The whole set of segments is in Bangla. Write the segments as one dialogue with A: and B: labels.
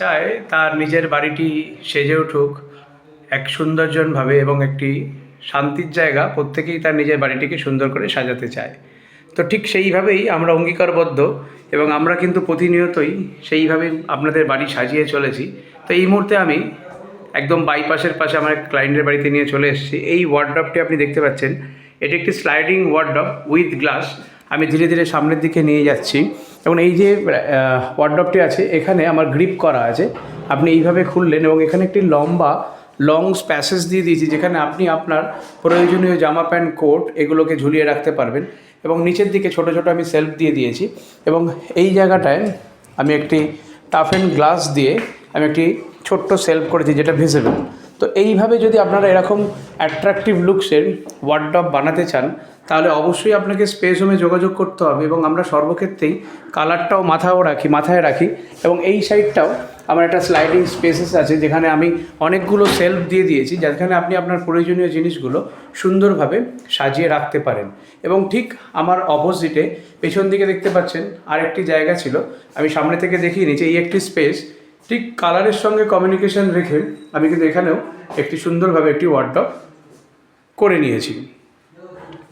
A: চায়, তার নিজের বাড়িটি সেজে উঠুক, এক সৌন্দর্যনভাবে এবং একটি শান্তির জায়গা, প্রত্যেকেই তার নিজের বাড়িটিকে সুন্দর করে সাজাতে চায়। তো ঠিক সেইভাবেই আমরা অঙ্গীকারবদ্ধ এবং আমরা কিন্তু প্রতিনিয়তই সেইভাবেই আপনাদের বাড়ি সাজিয়ে চলেছি। তো এই মুহূর্তে আমি একদম বাইপাসের পাশে আমার ক্লায়েন্টের বাড়িতে নিয়ে চলে এসেছি। এই ওয়ার্ড্রপটি আপনি দেখতে পাচ্ছেন। এটি একটি স্লাইডিং ওয়ার্ড্রপ উইথ গ্লাস আমি ধীরে ধীরে সামনের দিকে নিয়ে যাচ্ছি। এবং এই যে ওয়ার্ড্রপটি আছে, এখানে আমার গ্রিপ করা আছে। আপনি এইভাবে খুললেন এবং এখানে একটি লম্বা লং স্প্যাসেস দিয়ে দিয়েছি, যেখানে আপনি আপনার প্রয়োজনীয় জামা প্যান্ট কোট এগুলোকে ঝুলিয়ে রাখতে পারবেন এবং নিচের দিকে ছোট ছোট আমি সেলফ দিয়ে দিয়েছি এবং এই জায়গাটায় আমি একটি টাফ অ্যান্ড গ্লাস দিয়ে আমি একটি ছোট্ট সেলফ করেছি, যেটা ভিজিবল তো এইভাবে যদি আপনারা এরকম অ্যাট্রাকটিভ লুকসের ওয়ার্ড্রপ বানাতে চান, তাহলে অবশ্যই আপনাকে স্পেস হোমে যোগাযোগ করতে হবে এবং আমরা সর্বক্ষেত্রেই কালারটাও মাথাও রাখি, মাথায় রাখি এবং এই সাইডটাও আমার একটা স্লাইডিং স্পেসেস আছে যেখানে আমি অনেকগুলো সেলফ দিয়ে দিয়েছি যেখানে আপনি আপনার প্রয়োজনীয় জিনিসগুলো সুন্দরভাবে সাজিয়ে রাখতে পারেন এবং ঠিক আমার অপোজিটে পেছন দিকে দেখতে পাচ্ছেন আরেকটি জায়গা ছিল, আমি সামনে থেকে দেখিয়ে নিচ্ছি, এই একটি স্পেস ঠিক কালারের সঙ্গে কমিউনিকেশন রেখে আমি কিন্তু এখানেও একটি সুন্দরভাবে একটি ওয়ার্ড্রপ করে নিয়েছি।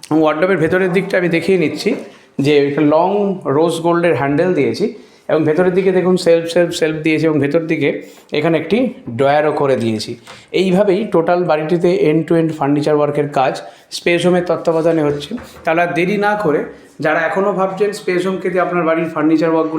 A: এবং ওয়ার্ড্রপের ভেতরের দিকটা আমি দেখিয়ে নিচ্ছি যে একটা লং রোজ গোল্ডের হ্যান্ডেল দিয়েছি এবং ভেতরের দিকে দেখুন সেলফ সেলফ সেলফ দিয়েছি এবং ভেতর দিকে এখানে একটি ড্রয়ারও করে দিয়েছি। এইভাবেই টোটাল বাড়িটিতে এন্ড টু এন্ড ফার্নিচার ওয়ার্কের কাজ স্পেস হোমের তত্ত্বাবধানে হচ্ছে। আর দেরি না করে যারা এখনও ভাবছেন স্পেস হোমকে দিয়ে আপনার বাড়ির ফার্নিচার ওয়ার্কগুলো